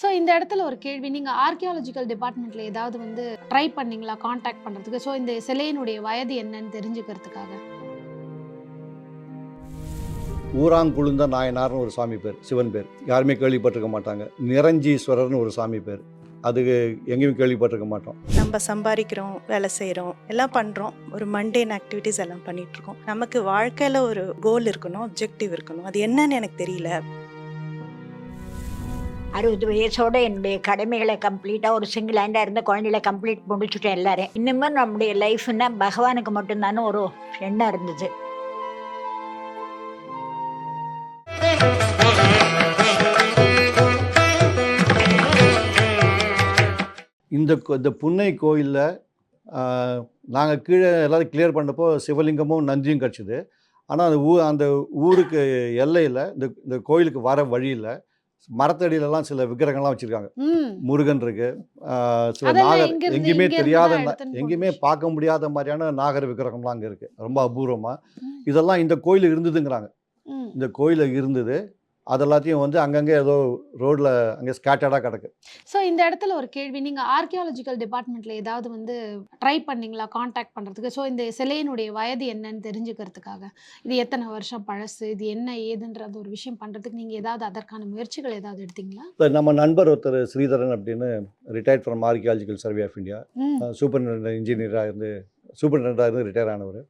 So இந்த இடத்துல ஒரு கேள்வி நீங்கள் ஆர்கியாலஜிக்கல் டிபார்ட்மெண்ட்டில் ஏதாவது வந்து ட்ரை பண்ணீங்களா? காண்டாக்ட் பண்ணுறதுக்கு ஸோ இந்த சிலையினுடைய வயது என்னன்னு தெரிஞ்சுக்கிறதுக்காக. ஊராங்குழுந்த நாயனார்னு ஒரு சாமி பேர் சிவன் பேர். யாருமே கேள்விப்பட்டிருக்க மாட்டாங்க. நிரஞ்சீஸ்வரர்னு ஒரு சாமி பேர். அது எங்கேயும் கேள்விப்பட்டிருக்க மாட்டோம். நம்ம சம்பாதிக்கிறோம் வேலை செய்கிறோம் எல்லாம் பண்ணுறோம் ஒரு மண்டேன் ஆக்டிவிட்டீஸ் எல்லாம் பண்ணிட்டு இருக்கோம். நமக்கு வாழ்க்கையில் ஒரு கோல் இருக்கணும் அப்ஜெக்டிவ் இருக்கணும். அது என்னன்னு எனக்கு தெரியல. அறுபது வயசோட என்னுடைய கடமைகளை கம்ப்ளீட்டாக ஒரு சிங்கிள் ஹேண்டாக இருந்த குழந்தைகளை கம்ப்ளீட் முடிச்சுட்டேன் எல்லாரும் இன்னுமே நம்முடைய லைஃப்னா பகவானுக்கு மட்டும்தானே ஒரு எண்ணம் இருந்தது. இந்த இந்த புன்னை கோயிலில் நாங்கள் கீழே எல்லாரும் கிளியர் பண்ணப்போ சிவலிங்கமும் நந்தியும் கிடச்சிது. ஆனால் அந்த ஊ அந்த ஊருக்கு எல்லையில் இந்த இந்த கோயிலுக்கு வர வழியில் மரத்தடியிலலாம் சில விக்கிரகங்கள்லாம் வச்சுருக்காங்க. முருகன் இருக்கு. சில நாகர் எங்கேயுமே தெரியாத எங்கேயுமே. பார்க்க முடியாத மாதிரியான நாகர விக்கிரகம்லாம் அங்கே இருக்குது ரொம்ப அபூர்வமாக. இதெல்லாம் இந்த கோயில் இருந்ததுங்கிறாங்க. இந்த கோயில் இருந்தது. அது எல்லாத்தையும் வந்து அங்கங்கே ஏதோ ரோட்டில் அங்கே ஸ்கேட்டர்டாக கிடக்கு. ஸோ இந்த இடத்துல ஒரு கேள்வி. நீங்கள் ஆர்கியாலஜிக்கல் டிபார்ட்மெண்ட்டில் ஏதாவது வந்து ட்ரை பண்ணீங்களா? காண்டாக்ட் பண்ணுறதுக்கு ஸோ இந்த சிலையினுடைய வயது என்னன்னு தெரிஞ்சுக்கிறதுக்காக. இது எத்தனை வருஷம் பழசு? இது என்ன ஏதுன்றது ஒரு விஷயம் பண்ணுறதுக்கு நீங்கள் ஏதாவது அதற்கான முயற்சிகள் ஏதாவது எடுத்தீங்களா? இப்போ நம்ம நண்பர் ஒருத்தர் ஸ்ரீதரன் அப்படின்னு retired from archaeological survey of India superintendent இன்ஜினியராக இருந்து சூப்பரிண்டென்டாக இருந்து ரிட்டையர் ஆனவர்.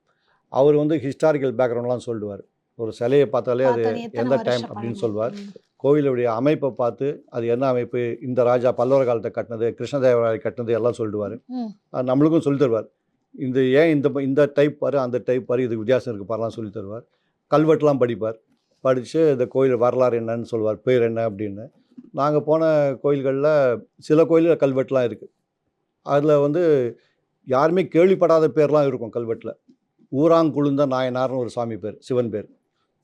அவர் வந்து ஹிஸ்டாரிக்கல் பேக்ரவுண்ட்லாம் சொல்லிடுவார் ஒரு சிலையை பார்த்தாலே அது எந்த டைம் அப்படின்னு. சொல்வார். ம். கோயிலுடைய அமைப்பை பார்த்து அது என்ன அமைப்பு இந்த ராஜா பல்லவர காலத்தை கட்டினது கிருஷ்ணதேவராய கட்டினது எல்லாம் சொல்லிடுவார். நம்மளுக்கும் சொல்லி தருவார். இந்த ஏன் இந்த இந்த டைப் பாரு அந்த டைப் பாரு இது வித்தியாசம் இருக்கு பாருலாம் சொல்லி தருவார். கல்வெட்டுலாம் படிப்பார். படித்து இந்த கோயில் வரலாறு என்னன்னு சொல்லுவார் பேர் என்ன அப்படின்னு. நாங்கள் போன கோயில்களில் சில கோயிலில் கல்வெட்டுலாம் இருக்குது அதில் வந்து யாருமே கேள்விப்படாத பேர்லாம் இருக்கும் கல்வெட்டில். ஊராங்குழுந்த நாயனார்னு ஒரு சாமி பேர் சிவன் பேர்.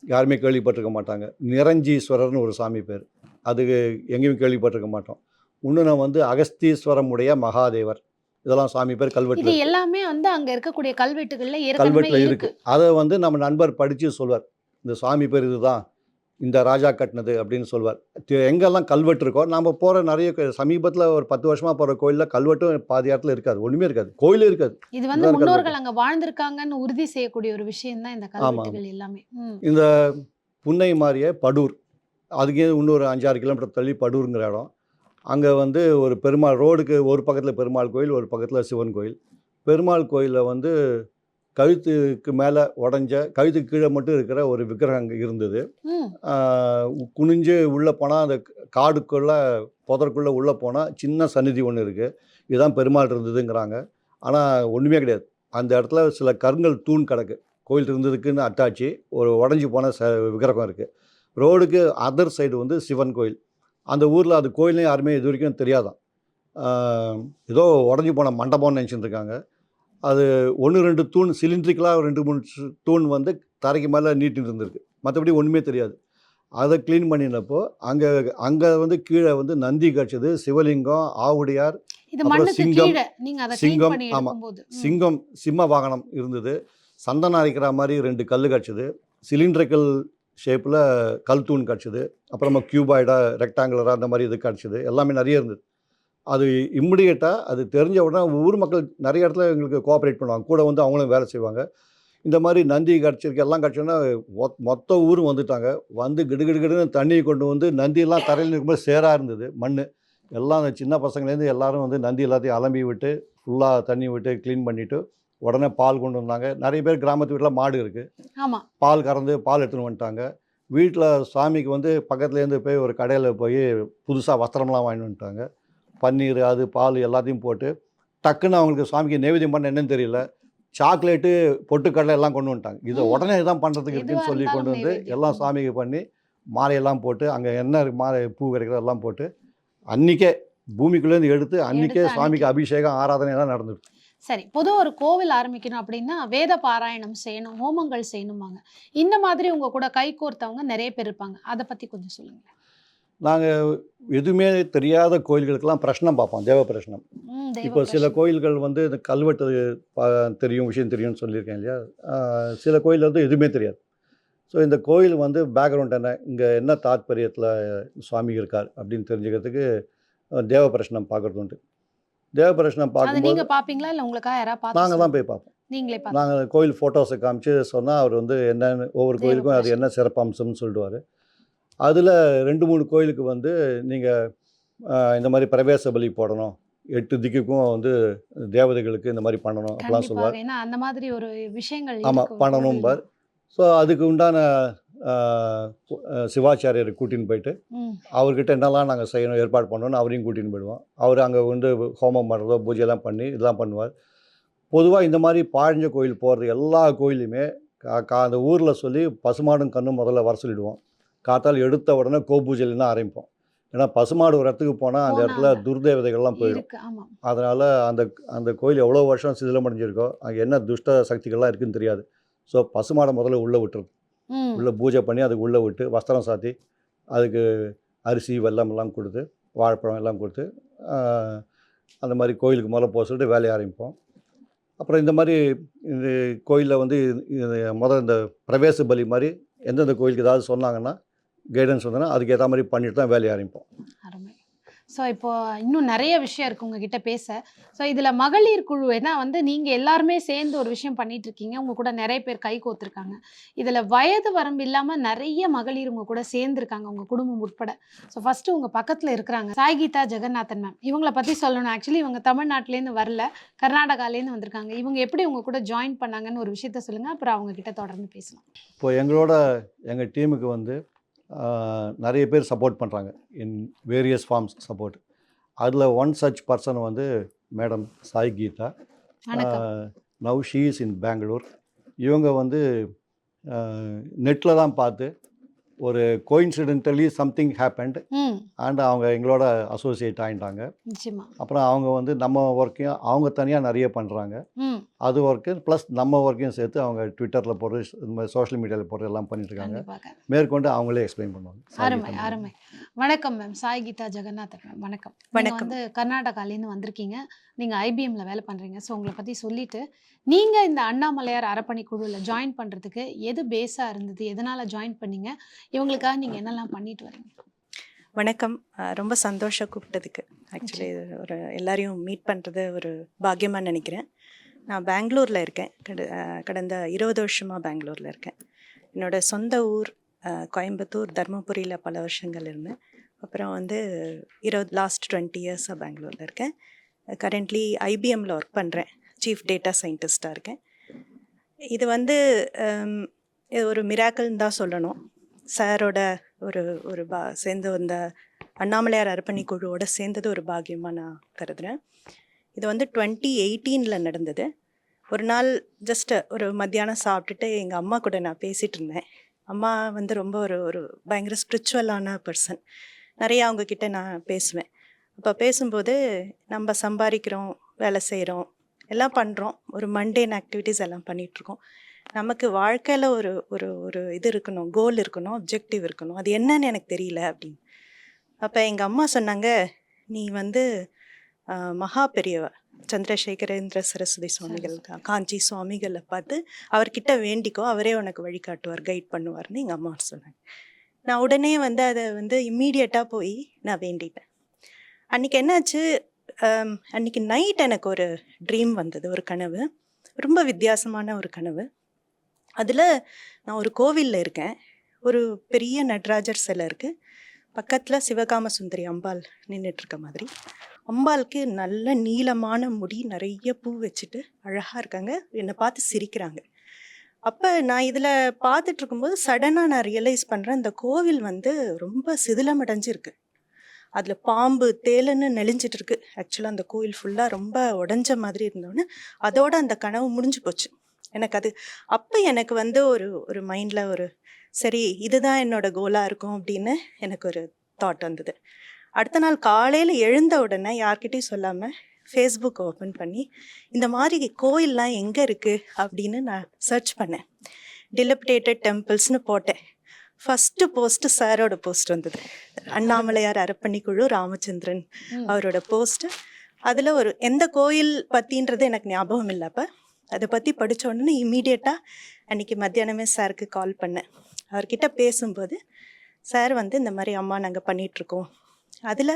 யாருமே கேள்விப்பட்டிருக்க மாட்டாங்க. நிரஞ்சீஸ்வரர்னு ஒரு சாமி பேர். அது எங்கேயும் கேள்விப்பட்டிருக்க மாட்டோம். இன்னொன்று வந்து அகஸ்தீஸ்வரமுடைய மகாதேவர். இதெல்லாம் சாமி பேர் இது கல்வெட்டில் எல்லாமே வந்து அங்க இருக்கக்கூடிய கல்வெட்டுகள்ல கல்வெட்டில் இருக்கு. இருக்குது அதை வந்து நம்ம நண்பர் படித்து சொல்வார். இந்த சாமி பேர் இதுதான். இந்த ராஜா கட்டினது அப்படின்னு சொல்வார். எங்கெல்லாம் கல்வெட்டு இருக்கோ நம்ம போகிற நிறைய சமீபத்தில் ஒரு பத்து வருஷமாக போகிற கோயிலில் கல்வெட்டும் பாதி இடத்துல இருக்காது ஒன்றுமே இருக்காது கோயிலே இருக்காது. இது வந்து முன்னோர்கள் அங்க வாழ்ந்திருக்காங்கன்னு உறுதி செய்யக்கூடிய ஒரு விஷயம் தான் இந்த கல்வெட்டுகள் எல்லாமே. இந்த புன்னை மாறிய படூர் அதுக்கே இன்னொரு அஞ்சாறு கிலோமீட்டர் தள்ளி படூருங்கிற இடம். அங்கே வந்து ஒரு பெருமாள் ரோடுக்கு ஒரு பக்கத்தில் பெருமாள் கோயில் ஒரு பக்கத்தில் சிவன் கோயில். பெருமாள் கோயிலில் வந்து கழுத்துக்கு மேலே உடஞ்ச கழுத்துக்கு கீழே மட்டும் இருக்கிற ஒரு விக்கிரகம் அங்கே இருந்தது. குனிஞ்சு உள்ளே போனால் அந்த காடுக்குள்ளே புதருக்குள்ளே உள்ளே போனால் சின்ன சந்நிதி ஒன்று இருக்குது இதுதான் பெருமாள் இருந்ததுங்கிறாங்க. ஆனால் ஒன்றுமே கிடையாது. அந்த இடத்துல சில கருங்கல் தூண் கிடக்கு. கோயில் இருந்ததுக்குன்னு அட்டாச்சு. ஒரு உடஞ்சி போன ச விக்கிரகம் இருக்குது ரோடுக்கு அதர் சைடு வந்து சிவன் கோயில். அந்த ஊரில் அது கோயில்னு யாருமே இது வரைக்கும் தெரியாதான். ஏதோ உடஞ்சி போன மண்டபம்னு நினச்சிட்டு இருக்காங்க. அது ஒன்று ரெண்டு தூண் சிலிண்ட்ரிக்கலாக ரெண்டு மூணு தூண் வந்து தரைக்கு மேலே நீட்டிட்டு இருந்திருக்கு மற்றபடி ஒன்றுமே தெரியாது. அதை க்ளீன் பண்ணினப்போ அங்கே அங்கே வந்து கீழே வந்து நந்தி கிடச்சது சிவலிங்கம் ஆவுடையார் சிங்கம், சிங்கம், பண்ணி ஆமா. எடுக்கும்போது ம். சிங்கம் சிம்ம வாகனம் இருந்தது. சந்தனம் அரைக்கிற மாதிரி ரெண்டு கல் கிடச்சிது. சிலிண்ட்ரிக்கல் ஷேப்பில் கல் தூண் கிடச்சிது. அப்புறமா கியூபாய்டாக ரெக்டாங்குலராக அந்த மாதிரி இது கிடச்சிது. எல்லாமே நிறைய இருந்தது. அது இம்மிடியேட்டாக அது தெரிஞ்ச உடனே ஊர் மக்கள் நிறைய இடத்துல எங்களுக்கு கோஆப்ரேட் பண்ணுவாங்க. கூட வந்து அவங்களும் வேலை செய்வாங்க. இந்த மாதிரி நந்தி கிடச்சிருக்கு எல்லாம் கிடச்சோன்னா மொத்த ஊரும் வந்துட்டாங்க. வந்து கிடுகிடுகிடுன்னு தண்ணியை கொண்டு வந்து நந்தியெல்லாம் தரையில் இருக்கும்போது சேராக இருந்தது. மண் எல்லாம் அந்த சின்ன பசங்கள்லேருந்து எல்லாரும் வந்து நந்தி எல்லாத்தையும் அலம்பி விட்டு ஃபுல்லாக தண்ணி விட்டு க்ளீன் பண்ணிவிட்டு உடனே பால் கொண்டு வந்தாங்க. நிறைய பேர் கிராமத்து வீட்டில் மாடு இருக்குது பால் கறந்து பால் எடுத்துன்னு வந்துட்டாங்க. வீட்டில் சாமிக்கு வந்து பக்கத்துலேருந்து போய் ஒரு கடையில் போய் புதுசாக வஸ்திரம்லாம் வாங்கிட்டு வந்துட்டாங்க. பன்னீர் அது பால் எல்லாத்தையும் போட்டு டக்குன்னு அவங்களுக்கு சாமிக்கு நைவேத்தியம் பண்ண என்னன்னு தெரியல சாக்லேட்டு பொட்டுக்கடலை எல்லாம் கொண்டு வந்துட்டாங்க இதை. உடனே தான் பண்ணுறதுக்கு இருக்குன்னு சொல்லி கொண்டு வந்து. எல்லாம். சாமிக்கு பண்ணி மாலையெல்லாம் போட்டு அங்கே என்ன மாலை பூ கிடைக்கிறதோ எல்லாம் போட்டு அன்றைக்கே பூமிக்குள்ளேருந்து எடுத்து அன்றைக்கே சாமிக்கு அபிஷேகம் ஆராதனை எல்லாம் நடந்துட்டு சரி பொதுவா ஒரு கோவில் ஆரம்பிக்கணும் அப்படின்னா வேத பாராயணம் செய்யணும் ஹோமங்கள் செய்யணுமாங்க இந்த மாதிரி உங்க கூட கை கோர்த்தவங்க நிறைய பேர் இருப்பாங்க அதை பத்தி கொஞ்சம் சொல்லுங்க நாங்கள் எதுவுமே தெரியாத கோயில்களுக்கெல்லாம் பிரശ്னம் பார்ப்போம் தேவ பிரശ്னம் ம், தெய்வ இப்போ சில. கோயில்கள் வந்து இந்த கல்வெட்டு தெரியும் விஷயம் தெரியும்னு சொல்லியிருக்கேன் இல்லையா? சில கோயில் வந்து எதுவுமே தெரியாது. ஸோ இந்த கோயில் வந்து பேக்ரவுண்ட் என்ன இங்கே என்ன தாத்பரியத்தில் சுவாமி இருக்கார் அப்படின்னு தெரிஞ்சுக்கிறதுக்கு தேவபிரஷ்னம் பார்க்குறது உண்டு. தேவபிரஷ்னம் அது பார்க்கும்போது நீங்க பாப்பீங்களா இல்ல உங்களுக்காக யாராவது நாங்கள் தான். போய் பார்ப்போம். நீங்களே நாங்கள் கோயில் ஃபோட்டோஸை காமிச்சு சொன்னால் அவர் வந்து என்னன்னு ஒவ்வொரு கோயிலுக்கும் அது என்ன சிறப்பம்சம்னு சொல்லிடுவார் அதில் ரெண்டு மூணு கோயிலுக்கு வந்து நீங்கள் இந்த மாதிரி பிரவேச பலி போடணும். எட்டு திக்குக்கும் வந்து தேவதைகளுக்கு இந்த மாதிரி பண்ணணும் அப்படிலாம் சொல்லுவார் ஏன்னா அந்த மாதிரி ஒரு விஷயங்கள் ஆமாம் இருக்கு பண்ணணும் பார் ஸோ அதுக்கு உண்டான சிவாச்சாரியரை கூட்டின்னு போயிட்டு அவர்கிட்ட என்னெல்லாம் நாங்கள் செய்யணும் ஏற்பாடு பண்ணணும்னு அவரையும் கூட்டின்னு போயிடுவோம். அவர் அங்கே வந்து ஹோமம் பண்ணுறதோ பூஜையெல்லாம் பண்ணி இதெல்லாம் பண்ணுவார். பொதுவாக இந்த மாதிரி பாழஞ்ச கோயில் போகிறது எல்லா கோயிலுமே கா அந்த ஊரில் சொல்லி பசுமாடும் கண்ணும் முதல்ல வர சொல்லிடுவோம். காத்தால் எடுத்த உடனே கோபூஜையில தான் ஆரம்பிப்போம். ஏன்னா பசுமாடு ஒரு இடத்துக்கு போனால் அந்த இடத்துல. துர்தேவதைகள்லாம் போயிடும். அதனால் அந்த அந்த கோயில் எவ்வளோ வருஷம் சிதிலமடைஞ்சிருக்கோ அங்கே என்ன துஷ்ட சக்திகள்லாம் இருக்குன்னு தெரியாது. ஸோ பசுமாடை முதல்ல உள்ளே விட்டுறது ம், உள்ளே பூஜை பண்ணி அதுக்கு உள்ளே விட்டு வஸ்திரம் சாத்தி அதுக்கு அரிசி வெல்லம் எல்லாம் கொடுத்து வாழைப்பழம் எல்லாம் கொடுத்து அந்த மாதிரி கோயிலுக்கு முதல்ல போக சொல்லிட்டு வேலையை ஆரம்பிப்போம். அப்புறம் இந்த மாதிரி இந்த கோயிலில் வந்து இது முதல்ல இந்த பிரவேச பலி மாதிரி எந்தெந்த கோயிலுக்கு ஏதாவது சொன்னாங்கன்னா கைடன்ஸ் வந்தோன்னா அதுக்கு ஏற்ற மாதிரி பண்ணிட்டு தான் வேலையை ஆரம்பிப்போம். ஸோ இப்போ இன்னும் நிறைய விஷயம் இருக்கு உங்ககிட்ட பேச. ஸோ இதுல மகளிர் குழு ஏன்னா வந்து நீங்க எல்லாருமே சேர்ந்து ஒரு விஷயம் பண்ணிட்டு இருக்கீங்க. உங்க கூட நிறைய பேர் கை கோத்துருக்காங்க. இதுல வயது வரம்பு இல்லாம நிறைய மகளிர் உங்க கூட சேர்ந்துருக்காங்க உங்க குடும்பம் உட்பட. ஸோ ஃபர்ஸ்ட் உங்க பக்கத்துல இருக்கிறாங்க. சாய் கீதா ஜெகநாதன் மேம் இவங்கள பத்தி சொல்லணும். ஆக்சுவலி இவங்க தமிழ்நாட்டிலேருந்து வரல. கர்நாடகாலேருந்து வந்திருக்காங்க. இவங்க எப்படி உங்க கூட ஜாயின் பண்ணாங்கன்னு ஒரு விஷயத்த சொல்லுங்க. அப்புறம் அவங்க கிட்ட தொடர்ந்து பேசலாம். இப்போ எங்களோட எங்கள் டீமுக்கு வந்து நிறைய பேர் சப்போர்ட் பண்ணுறாங்க இன் வேரியஸ் ஃபார்ம்ஸ் சப்போர்ட் அதில் ஒன் சச் பர்சன் வந்து madam Sai Geetha. Now she is in Bangalore இவங்க வந்து நெட்டில் தான் பார்த்து ஒரு கோயின்சிடென்டலி சம்திங் ஹேப்பண்ட் அண்ட் அவங்க எங்களோட அசோசியேட் ஆகிட்டாங்க அப்புறம் அவங்க வந்து நம்ம ஒர்க்கையும் அவங்க தனியாக நிறைய பண்ணுறாங்க அது ஒர்க்கு ப்ளஸ் நம்ம ஒர்க்கையும் சேர்த்து அவங்க ட்விட்டரில் போடுறது இந்த மாதிரி சோஷியல் மீடியாவில் போடுறது எல்லாம் பண்ணிட்டு இருக்காங்க. கண்டிப்பாக மேற்கொண்டு அவங்களே எக்ஸ்பிளைன் பண்ணுவாங்க. அருமை அருமை. வணக்கம் மேம். சாய் கீதா ஜெகநாதன் மேம். வணக்கம். வணக்கம். வந்து கர்நாடகாலேருந்து வந்திருக்கீங்க. நீங்க ஐபிஎம்ல வேலை பண்றீங்க. ஸோ உங்களை பத்தி சொல்லிட்டு நீங்க இந்த அண்ணாமலையார் அறப்பணி குழுவில் ஜாயின் பண்றதுக்கு எது பேஸா இருந்தது? எதனால ஜாயின் பண்ணீங்க? இவங்களுக்காக நீங்க என்னெல்லாம் பண்ணிட்டு வரீங்க? வணக்கம். ரொம்ப சந்தோஷம் கூப்பிட்டதுக்கு. ஆக்சுவலி ஒரு எல்லாரையும் மீட் பண்ணுறது ஒரு பாக்கியமாக நினைக்கிறேன். நான் பெங்களூரில் இருக்கேன். கடந்த இருபது வருஷமாக பெங்களூரில் இருக்கேன். என்னோட சொந்த ஊர் கோயம்புத்தூர் தர்மபுரியில் பல வருஷங்கள் இருந்தேன் அப்புறம் வந்து இருபது லாஸ்ட் டுவெண்ட்டி இயர்ஸாக பெங்களூரில் இருக்கேன். கரண்ட்லி ஐபிஎம்மில் ஒர்க் பண்ணுறேன் சீஃப் டேட்டா சயின்டிஸ்டாக இருக்கேன். இது வந்து இது ஒரு மிராக்கல்னு தான் சொல்லணும். சாரோட ஒரு ஒரு பா சேர்ந்து வந்த அண்ணாமலையார் அர்ப்பணி குழுவோட சேர்ந்தது ஒரு பாக்கியமாக நான் கருதுகிறேன் இது வந்து டுவெண்ட்டி எயிட்டீனில் நடந்தது. ஒரு நாள் ஜஸ்ட்டு ஒரு மத்தியானம் சாப்பிட்டுட்டு எங்கள் அம்மா கூட நான் பேசிகிட்டு இருந்தேன். அம்மா வந்து ரொம்ப ஒரு ஒரு பயங்கர ஸ்பிரிச்சுவலான பர்சன் நிறையா அவங்கக்கிட்ட நான் பேசுவேன். அப்போ பேசும்போது நம்ம சம்பாதிக்கிறோம் வேலை செய்கிறோம் எல்லாம் பண்ணுறோம் ஒரு மண்டேன் ஆக்டிவிட்டீஸ் எல்லாம் பண்ணிகிட்ருக்கோம் நமக்கு வாழ்க்கையில் ஒரு ஒரு ஒரு இது இருக்கணும் கோல் இருக்கணும் அப்ஜெக்டிவ் இருக்கணும். அது என்னன்னு எனக்கு தெரியல அப்படின்னு. அப்போ எங்கள் அம்மா சொன்னாங்க நீ வந்து மகா பெரியவ. சந்திரசேகரேந்திர சரஸ்வதி சுவாமிகள் காஞ்சி சுவாமிகளை பார்த்து அவர்கிட்ட வேண்டிக்கோ அவரே உனக்கு வழிகாட்டுவார் கைட் பண்ணுவார்னு எங்கள் அம்மா சொன்னாங்க. நான் உடனே வந்து அதை வந்து இம்மீடியட்டாக போய் நான் வேண்டிட்டேன். அன்றைக்கி என்னாச்சு? அன்னைக்கு நைட் எனக்கு ஒரு ட்ரீம் வந்தது ஒரு கனவு. ரொம்ப வித்தியாசமான ஒரு கனவு. அதில் நான் ஒரு கோவிலில் இருக்கேன். ஒரு பெரிய நடராஜர் சிலை இருக்குது பக்கத்தில் சிவகாம சுந்தரி அம்பாள் நின்றுட்டுருக்க மாதிரி. அம்பாளுக்கு நல்ல நீளமான முடி நிறைய பூ வச்சுட்டு அழகாக இருக்காங்க. என்னை பார்த்து சிரிக்கிறாங்க. அப்போ நான் இதில் பார்த்துட்டு இருக்கும்போது சடனாக நான் ரியலைஸ் பண்ணுறேன் இந்த கோவில் வந்து ரொம்ப சிதிலமடைஞ்சிருக்கு. அதில் பாம்பு தேலுன்னு நெளிஞ்சிட்டு இருக்கு ஆக்சுவலாக அந்த கோயில் ஃபுல்லாக ரொம்ப உடஞ்ச மாதிரி இருந்தோன்னே அதோட அந்த கனவு முடிஞ்சு போச்சு. எனக்கு அது அப்போ எனக்கு வந்து ஒரு ஒரு மைண்டில் ஒரு சரி இதுதான் என்னோட கோலாக இருக்கும் அப்படின்னு எனக்கு ஒரு தாட் வந்தது. அடுத்த நாள் காலையில் எழுந்த உடனே யார்கிட்டையும் சொல்லாமல் ஃபேஸ்புக் ஓப்பன் பண்ணி இந்த மாதிரி கோயில்லாம் எங்கே இருக்குது அப்படின்னு நான் சர்ச் பண்ணேன். டிலப்டேட்டட் டெம்பிள்ஸ்னு போட்டேன். ஃபஸ்ட்டு போஸ்ட்டு சாரோட போஸ்ட் வந்தது. அண்ணாமலையார் அறப்பணி குழு ராமச்சந்திரன். அவரோட போஸ்ட்டு அதில் ஒரு எந்த கோயில் பற்றின்றது எனக்கு ஞாபகம் இல்லை அப்போ. அதை பற்றி படிச்ச உடனே இம்மீடியட்டாக அன்றைக்கி மத்தியானமே சாருக்கு கால் பண்ணேன். அவர்கிட்ட பேசும்போது சார் வந்து இந்த மாதிரி அம்மா நாங்கள் பண்ணிகிட்ருக்கோம் அதில்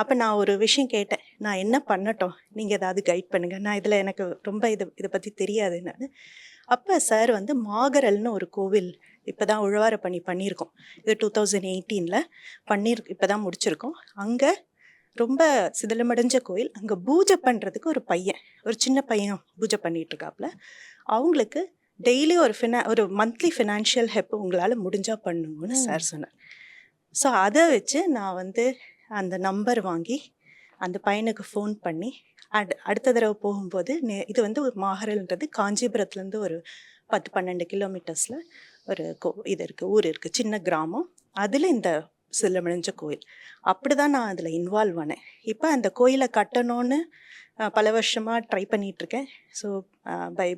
அப்போ நான் ஒரு விஷயம் கேட்டேன். நான் என்ன பண்ணட்டும்? நீங்கள் ஏதாவது கைட் பண்ணுங்கள் நான் இதில் எனக்கு ரொம்ப இது இதை பற்றி தெரியாது நான். அப்போ சார் வந்து மாகரல்னு ஒரு கோவில் இப்போ தான் உழவார பண்ணி பண்ணியிருக்கோம். இது டூ தௌசண்ட் எயிட்டீனில் பண்ணியிருக்கு இப்போ தான் முடிச்சிருக்கோம். அங்கே ரொம்ப சிதிலமடைஞ்ச கோயில் அங்கே பூஜை பண்ணுறதுக்கு ஒரு பையன் ஒரு சின்ன பையன் பூஜை பண்ணிட்டு இருக்காப்புல அவங்களுக்கு டெய்லி ஒரு ஃபினா ஒரு மந்த்லி ஃபினான்ஷியல் ஹெல்ப் உங்களால் முடிஞ்சால் பண்ணுங்கன்னு. சார் சொன்னார். ஸோ அதை வச்சு நான் வந்து அந்த நம்பர் வாங்கி அந்த பையனுக்கு ஃபோன் பண்ணி அட் அடுத்த தடவை போகும்போது நே இது வந்து ஒரு மாகரல்ன்றது காஞ்சிபுரத்துலேருந்து ஒரு பத்து பன்னெண்டு கிலோமீட்டர்ஸில் ஒரு கோ இது இருக்குது ஊர் இருக்குது சின்ன கிராமம். அதில் இந்த சிலமிழிஞ்ச கோயில். அப்படி தான் நான் அதில் இன்வால்வ் ஆனேன். இப்போ அந்த கோயிலை கட்டணும்னு பல வருஷமாக ட்ரை பண்ணிகிட்ருக்கேன் ஸோ பை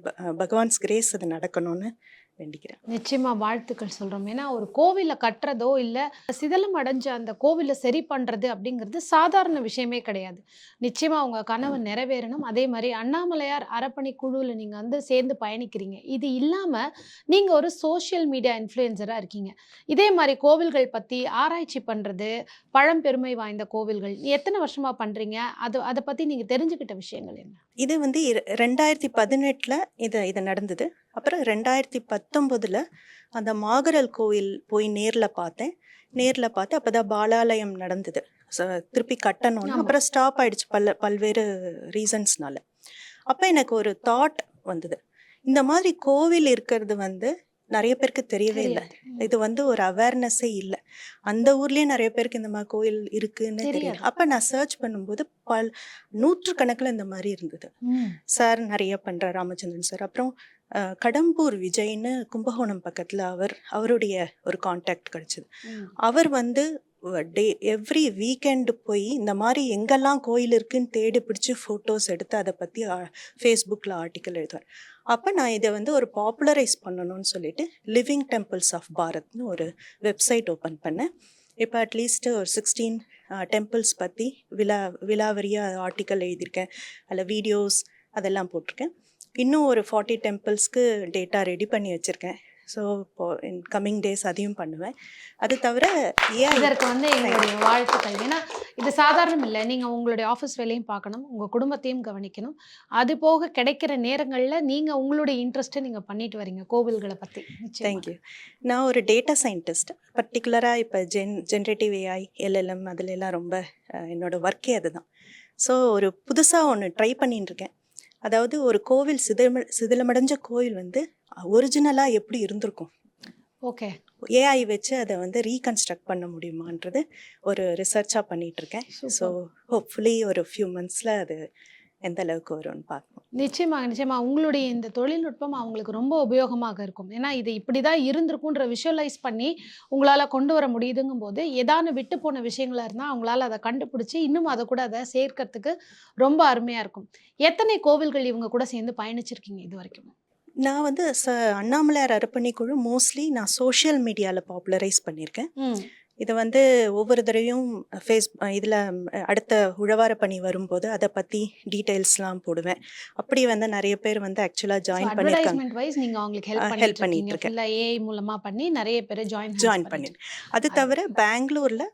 பகவான்ஸ் கிரேஸ் அது நடக்கணும்னு வேண்டிக்கிறேன். நிச்சயமா வாழ்த்துக்கள் சொல்றோம். ஏன்னா ஒரு கோவிலை கட்டுறதோ இல்ல சிதலம் அடைஞ்ச அந்த கோவிலை சரி பண்றது அப்படிங்கிறது சாதாரண விஷயமே கிடையாது. நிச்சயமா உங்க கனவு நிறைவேறணும். அதே மாதிரி அண்ணாமலையார் அறப்பணி குழுவில் நீங்க வந்து சேர்ந்து பயணிக்கிறீங்க. இது இல்லாம நீங்க ஒரு சோஷியல் மீடியா இன்ஃப்ளூயன்சரா இருக்கீங்க. இதே மாதிரி கோவில்கள் பத்தி ஆராய்ச்சி பண்றது பழம்பெருமை வாய்ந்த கோவில்கள் எத்தனை வருஷமா பண்றீங்க? அது அதை பத்தி நீங்க தெரிஞ்சுக்கிட்ட விஷயங்கள் என்ன? இது வந்து ரெண்டாயிரத்தி பதினெட்டில் இது இது நடந்தது. அப்புறம் ரெண்டாயிரத்தி பத்தொம்போதில் அந்த மாகரல் கோயில் போய் நேரில் பார்த்தேன். நேரில் பார்த்து அப்போ தான் பாலாலயம் நடந்தது. திருப்பி கட்டணும்னு. அப்புறம் ஸ்டாப் ஆயிடுச்சு பல்ல பல்வேறு ரீசன்ஸ்னால அப்போ எனக்கு ஒரு தாட் வந்தது. இந்த மாதிரி கோவில் இருக்கிறது வந்து நிறைய பேருக்கு தெரியவே இல்லை. இது வந்து ஒரு அவேர்னஸே இல்லை அந்த ஊர்லயே நிறைய பேருக்கு இந்த மாதிரி கோயில் இருக்குன்னு. தெரியல அப்போ நான் சர்ச் பண்ணும்போது பல் நூற்றுக்கணக்கில் இந்த மாதிரி இருந்தது. சார் நிறைய பண்ணுற ராமச்சந்திரன் சார் அப்புறம் கடம்பூர் விஜய்னு கும்பகோணம் பக்கத்தில் அவர் அவருடைய ஒரு காண்டாக்ட் கிடச்சிது. அவர் வந்து டே எவ்ரி வீக்கெண்டு போய் இந்த மாதிரி எங்கெல்லாம் கோயில் இருக்குன்னு தேடி பிடிச்சி ஃபோட்டோஸ் எடுத்து அதை பற்றி ஃபேஸ்புக்கில் ஆர்டிக்கல் எழுதுவார் அப்போ நான் இதை வந்து ஒரு பாப்புலரைஸ் பண்ணணும்னு சொல்லிட்டு லிவிங் டெம்பிள்ஸ் ஆஃப் பாரத்னு ஒரு வெப்சைட் ஓப்பன் பண்ணேன். இப்போ அட்லீஸ்ட் ஒரு சிக்ஸ்டீன் டெம்பிள்ஸ் பற்றி விழா விழாவரியாக ஆர்டிக்கல் எழுதியிருக்கேன். அதில் வீடியோஸ் அதெல்லாம் போட்டிருக்கேன். இன்னும் ஒரு ஃபார்ட்டி டெம்பிள்ஸ்க்கு டேட்டா ரெடி பண்ணி வச்சுருக்கேன். ஸோ இப்போ இன் கம்மிங் டேஸ் அதையும் பண்ணுவேன். அது தவிர ஏன் இதற்கு வந்து எங்களுடைய வாழ்த்துக்கள். ஏன்னா இது சாதாரணம் இல்லை. நீங்க உங்களுடைய ஆஃபீஸ் வேலையும் பார்க்கணும். உங்க குடும்பத்தையும் கவனிக்கணும். அது போக கிடைக்கிற நேரங்கள்ல நீங்க உங்களுடைய இன்ட்ரெஸ்ட்டை நீங்க பண்ணிட்டு வரீங்க கோவில்களை நிச்சயமா. தேங்க்யூ நான் ஒரு டேட்டா சயின்டிஸ்ட் பர்டிகுலராக இப்போ ஜென் ஜென்ரேட்டிவ் ஏஐ எல்எல்எம் அதில் எல்லாம் ரொம்ப அஹ், என்னோட ஒர்க்கே அதுதான். ஸோ ஒரு புதுசாக ஒன்று ட்ரை பண்ணிட்டு இருக்கேன். அதாவது ஒரு கோவில் சிதிலம சிதிலமடைஞ்ச கோவில் வந்து ஒரிஜினலாக எப்படி இருந்திருக்கும்? ஓகே ஏஐ வச்சு அதை வந்து ரீகன்ஸ்ட்ரக்ட் பண்ண முடியுமான்றது ஒரு ரிசர்ச்சாக Super. ஸோ ஹோப்ஃபுல்லி ஒரு ஃபியூ மந்த்ஸில் அது எந்த அளவுக்கு வரும்னு பார்க்கணும் நிச்சயமாக நிச்சயமா. உங்களுடைய இந்த தொழில்நுட்பம் அவங்களுக்கு ரொம்ப உபயோகமாக இருக்கும். ஏன்னா இது இப்படி தான் இருந்திருக்குன்ற விஷுவலைஸ் பண்ணி உங்களால் கொண்டு வர முடியுதுங்கும் போது ஏதானு விட்டு போன விஷயங்களா இருந்தால் அவங்களால அதை கண்டுபிடிச்சி இன்னும் அதை கூட அதை சேர்க்கறதுக்கு ரொம்ப அருமையாக இருக்கும். எத்தனை கோவில்கள் இவங்க கூட சேர்ந்து பயணிச்சிருக்கீங்க இது வரைக்கும்? நான் வந்து ச அண்ணாமலையார் அர்ப்பணி குழு மோஸ்ட்லி நான் சோஷியல் மீடியாவில் பாப்புலரைஸ் பண்ணியிருக்கேன். இதை வந்து ஒவ்வொரு தடவையும் ஃபேஸ் இதில் அடுத்த உழவார பணி வரும்போது அதை பற்றி டீட்டெயில்ஸ்லாம் போடுவேன். அப்படி வந்து நிறைய பேர் வந்து ஆக்சுவலாக ஜாயின் பண்ணியிருக்காங்க. வைஸ் நீங்க அவங்களுக்கு ஹெல்ப் பண்ணிட்டு இருக்கேன். ஏஐ மூலமா பண்ணி நிறைய பேரை ஜாயின் ஜாயின் பண்ணி அது தவிர பெங்களூரில்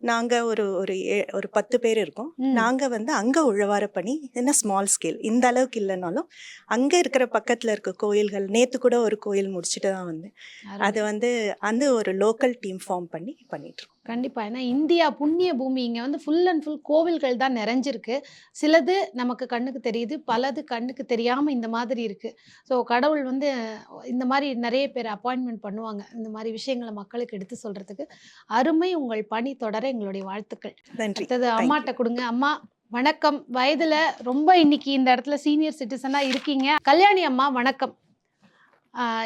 நாங்கள் ஒரு ஒரு ஏ- ஒரு பத்து பேர் இருக்கோம். நாங்கள் வந்து அங்கே உழவார பணி என்ன ஸ்மால் ஸ்கேல் இந்த அளவுக்கு இல்லைனாலும் அங்கே இருக்கிற பக்கத்தில் இருக்க கோயில்கள் நேற்று கூட ஒரு கோயில் முடிச்சுட்டு தான் வந்தேன். அது வந்து அந்த ஒரு லோக்கல் டீம் ஃபார்ம் பண்ணி பண்ணிட்டு இருக்கோம் கண்டிப்பா. ஏன்னா இந்தியா புண்ணிய பூமி இங்க வந்து ஃபுல் அண்ட் ஃபுல் கோவில்கள் தான் நிறைஞ்சிருக்கு. சிலது நமக்கு கண்ணுக்கு தெரியுது பலது கண்ணுக்கு தெரியாம இந்த மாதிரி இருக்கு. ஸோ கடவுள் வந்து இந்த மாதிரி நிறைய பேர் அப்பாயின்மெண்ட் பண்ணுவாங்க. இந்த மாதிரி விஷயங்களை மக்களுக்கு எடுத்து சொல்றதுக்கு. அருமை உங்கள் பணி தொடர எங்களுடைய வாழ்த்துக்கள். நன்றி. அடுத்தது. அம்மாட்ட கொடுங்க. அம்மா வணக்கம். வயதுல ரொம்ப இன்னைக்கு இந்த இடத்துல சீனியர் சிட்டிசனா இருக்கீங்க. கல்யாணி அம்மா வணக்கம்.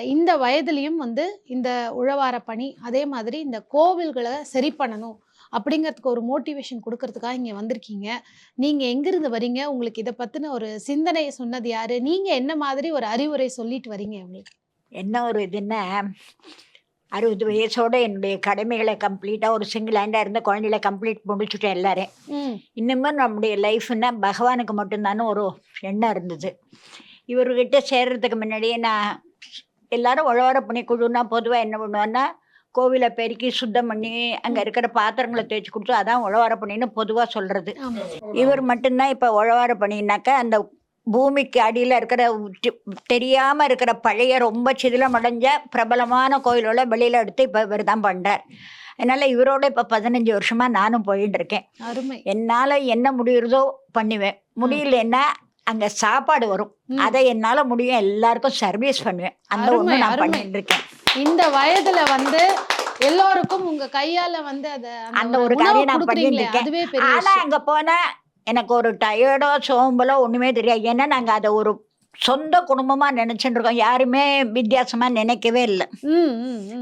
இந்த வயதுலயும் வந்து இந்த உழவார பணி அதே மாதிரி இந்த கோவில்களை சரி பண்ணணும் அப்படிங்கிறதுக்கு ஒரு மோட்டிவேஷன் கொடுக்கறதுக்காக இங்க வந்திருக்கீங்க. நீங்க எங்கிருந்து வரீங்க? உங்களுக்கு இதை பத்தின ஒரு சிந்தனையை சொன்னது யாரு? நீங்க என்ன மாதிரி ஒரு அறிவுரை சொல்லிட்டு வரீங்க உங்களுக்கு என்ன ஒரு இதுன்னா அறுபது வயசோட என்னுடைய கடமைகளை கம்ப்ளீட்டாக ஒரு சிங்கிள் ஹேண்டாக இருந்த குழந்தைகளை கம்ப்ளீட் முடிச்சுட்டேன் எல்லாரும் ம். இன்னமும் நம்முடைய லைஃப்னா பகவானுக்கு மட்டும்தானே ஒரு எண்ணம் இருந்தது. இவர்கிட்ட சேர்றதுக்கு முன்னாடியே நான் எல்லாரும் உழவார பணி குழுனா பொதுவாக என்ன பண்ணுவோன்னா கோவிலை பெருக்கி சுத்தம் பண்ணி அங்கே இருக்கிற பாத்திரங்களை தேய்ச்சி கொடுத்து அதான் உழவார பணின்னு பொதுவாக சொல்கிறது இவர் மட்டும்தான் இப்போ உழவார பணினாக்கா அந்த பூமிக்கு அடியில் இருக்கிற தெரியாமல் இருக்கிற பழைய ரொம்ப சிதிலமடைஞ்ச பிரபலமான கோயிலோட வெளியில் எடுத்து இப்போ இவர் தான் பண்ணுறார் அதனால் இவரோட இப்போ பதினஞ்சு வருஷமாக நானும் போயின்னு இருக்கேன். என்னால் என்ன முடியுறதோ பண்ணுவேன். முடியலன்னா அங்கே சாப்பாடு வரும். அதை என்னால் முடியும் எல்லாருக்கும் சர்வீஸ் பண்ணுவேன் அந்த ஒன்று நான். பண்ணிட்டு இருக்கேன் இந்த வயதுல வந்து எல்லோருக்கும் உங்க கையால வந்து அத அந்த ஒரு காரியம் நான் பண்ணிட்டு இருக்கேன். ஆனா. அங்க போனா எனக்கு ஒரு டயர்டோ சோம்பலோ ஒண்ணுமே தெரியாது ஏன்னா நாங்க அதை ஒரு சொந்த குடும்பமா நினைச்சுட்டு இருக்கோம் யாருமே வித்தியாசமா நினைக்கவே இல்லை.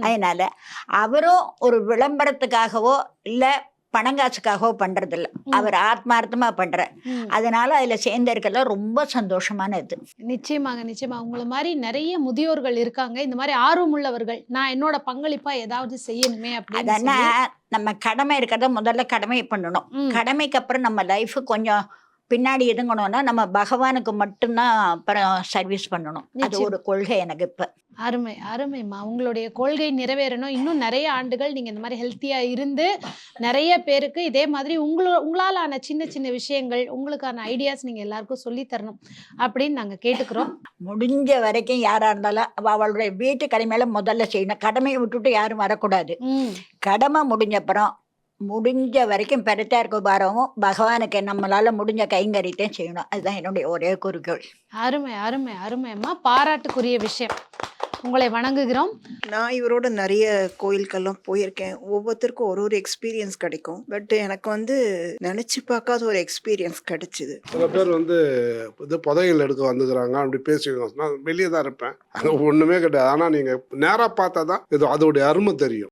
அதனால அவரும் ஒரு விளம்பரத்துக்காகவோ இல்ல பணங்காசுக்காகவோ பண்றது இல்ல ம். அவர் ஆத்மார்த்தமா பண்ற. அதனால அதுல சேர்ந்திருக்கல ரொம்ப சந்தோஷமானது நிச்சயமாங்க நிச்சயமா. உங்களை மாதிரி நிறைய முதியோர்கள் இருக்காங்க. இந்த மாதிரி ஆர்வம் உள்ளவர்கள் நான் என்னோட பங்களிப்பா ஏதாவது செய்யணுமே அப்படின்னு. நம்ம கடமை இருக்கிறத முதல்ல கடமை பண்ணணும். கடமைக்கு அப்புறம் நம்ம லைஃப் கொஞ்சம் பின்னாடி இதுங்கணும்னா நம்ம பகவானுக்கு மட்டும்தான் அப்புறம் சர்வீஸ் பண்ணணும். அது. ஒரு கொள்கை எனக்கு இப்ப. அருமை அருமைம்மா. உங்களுடைய கொள்கை நிறைவேறணும். இன்னும் நிறைய ஆண்டுகள் நீங்க இந்த மாதிரி ஹெல்த்தியா இருந்து நிறைய பேருக்கு இதே மாதிரி உங்களோ உங்களால் ஆன சின்ன சின்ன விஷயங்கள் உங்களுக்கான ஐடியாஸ் நீங்க எல்லாருக்கும் சொல்லி தரணும் அப்படின்னு நாங்க கேட்டுக்கிறோம். முடிஞ்ச வரைக்கும் யாரா இருந்தாலும் அவ அவளுடைய வீட்டு கடமையில முதல்ல செய்யணும். கடமையை விட்டுட்டு யாரும் வரக்கூடாது. கடமை முடிஞ்ச அப்புறம் முடிஞ்ச வரைக்கும் பெருத்தார் குபாரமும் பகவானுக்கு நம்மளால முடிஞ்ச கைங்கரியத்தையும் செய்யணும். அதுதான் என்னுடைய ஒரே குறிக்கோள். அருமை அருமை அருமைம்மா பாராட்டுக்குரிய விஷயம். உங்களை வணங்குகிறோம். நான் இவரோட நிறைய கோயிலுக்கெல்லாம் போயிருக்கேன். ஒவ்வொருத்தருக்கும் ஒரு ஒரு எக்ஸ்பீரியன்ஸ் கிடைக்கும். பட் எனக்கு வந்து நினச்சி பார்க்காத ஒரு எக்ஸ்பீரியன்ஸ் கிடைச்சிது. சில பேர் வந்து இது புதையல் எடுக்க வந்துக்கிறாங்க. அப்படி பேசிடுவோம் நான் வெளியே தான் இருப்பேன். அங்கே ஒன்றுமே கிடையாது. ஆனால் நீங்கள் நேராக பார்த்தா தான் இது அதோடைய அருமை தெரியும்.